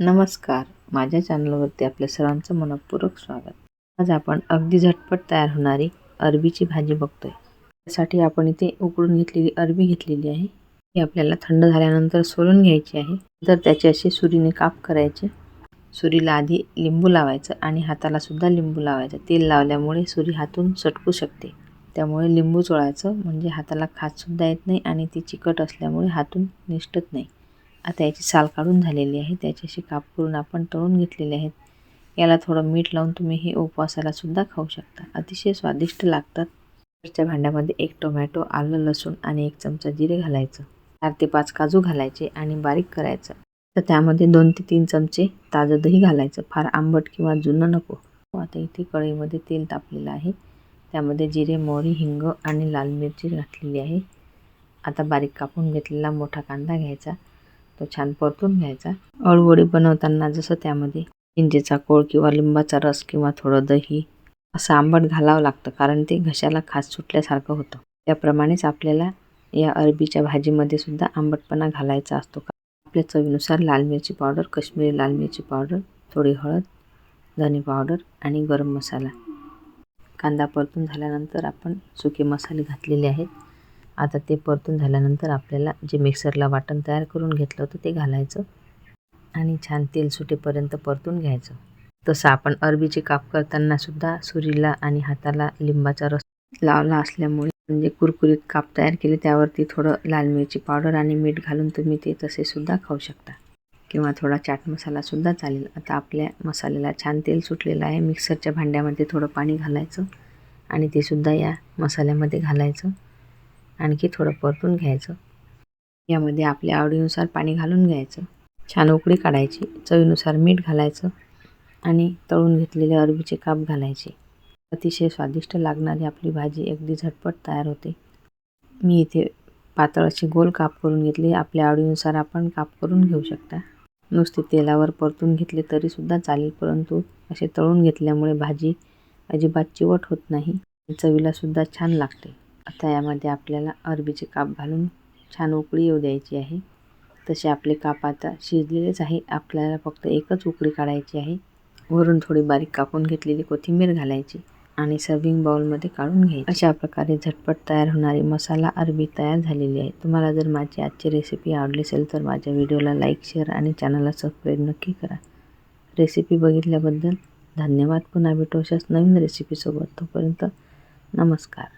नमस्कार. माझ्या चॅनलवरती आपल्या सर्वांचं मनपूर्वक स्वागत. आज आपण अगदी झटपट तयार होणारी अरबीची भाजी बघतोय. त्यासाठी आपण इथे उकडून घेतलेली अरबी घेतलेली आहे. ही आपल्याला थंड झाल्यानंतर सोलून घ्यायची आहे. तर त्याचे असे सुरीने काप करायचे सुरीला आधी लिंबू लावायचं आणि हाताला सुद्धा लिंबू लावायचं. तेल लावल्यामुळे सुरी हातून सटकू शकते. त्यामुळे लिंबू चोळायचं म्हणजे हाताला खाजसुद्धा येत नाही आणि ती चिकट असल्यामुळे हातून निष्ठत नाही. आता याची साल काढून झालेली आहे. त्याच्याशी काप करून आपण तळून घेतलेले आहेत. याला थोडं मीठ लावून तुम्ही हे उपवासाला सुद्धा खाऊ शकता. अतिशय स्वादिष्ट लागतात. वरच्या भांड्यामध्ये एक टोमॅटो आलं लसूण आणि एक चमचा जिरे घालायचं. चार ते पाच काजू घालायचे आणि बारीक करायचं. तर त्यामध्ये दोन ते तीन चमचे ताजं दही घालायचं. फार आंबट किंवा जुनं नको. आता इथे कढईमध्ये तेल तापलेलं आहे. त्यामध्ये जिरे मोहरी हिंग आणि लाल मिरची घातलेली आहे. आता बारीक कापून घेतलेला मोठा कांदा घ्यायचा. तो छान परतून घ्यायचा. अळवळी बनवताना जसं त्यामध्ये इंजेचा कोळ किंवा लिंबाचा रस किंवा थोडं दही असं आंबट घालावं लागतं कारण ते घशाला खास सुटल्यासारखं होतं. त्याप्रमाणेच आपल्याला या अरबीच्या भाजीमध्ये सुद्धा आंबटपणा घालायचा असतो. का आपल्या चवीनुसार लाल मिरची पावडर कश्मीरी लाल मिरची पावडर थोडी हळद धने पावडर आणि गरम मसाला. कांदा परतून झाल्यानंतर आपण सुके मसाले घातलेले आहेत. आता ते परतून झाल्यानंतर आपल्याला जे मिक्सरला वाटण तयार करून घेतलं होतं ते घालायचं आणि छान तेल सुटेपर्यंत परतून घ्यायचं. तसं आपण अरबीचे काप करताना सुद्धा सुरीला आणि हाताला लिंबाचा रस लावला असल्यामुळे म्हणजे कुरकुरीत काप तयार केले त्यावरती थोडं लाल मिरची पावडर आणि मीठ घालून तुम्ही ते तसे सुद्धा खाऊ शकता. किंवा थोडा चाट मसालासुद्धा चालेल. आता आपल्या मसाल्याला छान तेल सुटलेलं आहे. मिक्सरच्या भांड्यामध्ये थोडं पाणी घालायचं आणि ते सुद्धा या मसाल्यामध्ये घालायचं. आणखी थोडं परतून घ्यायचं. यामध्ये आपल्या आवडीनुसार पाणी घालून घ्यायचं. छान उकळी काढायची. चवीनुसार मीठ घालायचं आणि तळून घेतलेले अरबीचे काप घालायचे. अतिशय स्वादिष्ट लागणारी आपली भाजी अगदी झटपट तयार होते. मी इथे पातळ अशी गोल काप करून घेतले. आपल्या आवडीनुसार आपण काप करून घेऊ शकता. नुसते तेलावर परतून घेतले तरीसुद्धा चालेल परंतु असे तळून घेतल्यामुळे भाजी अजिबात चिवट होत नाही. चवीलासुद्धा छान लागते. आता यामध्ये आपल्याला अरबीचे काप घालून छान उकळी येऊ द्यायची आहे. तसे आपले काप आता शिजलेलेच आहे. आपल्याला फक्त एकच उकळी काढायची आहे. वरून थोडी बारीक कापून घेतलेली कोथिंबीर घालायची आणि सर्विंग बाउलमध्ये काढून घ्यायची. अशा प्रकारे झटपट तयार होणारी मसाला अरबी तयार झालेली आहे तुम्हाला जर माझी आजची रेसिपी आवडली असेल तर माझ्या व्हिडिओला लाईक शेअर आणि चॅनलला सबस्क्राईब नक्की करा. रेसिपी बघितल्याबद्दल धन्यवाद. पुन्हा भेटू अशाच नवीन रेसिपीसोबत तोपर्यंत नमस्कार.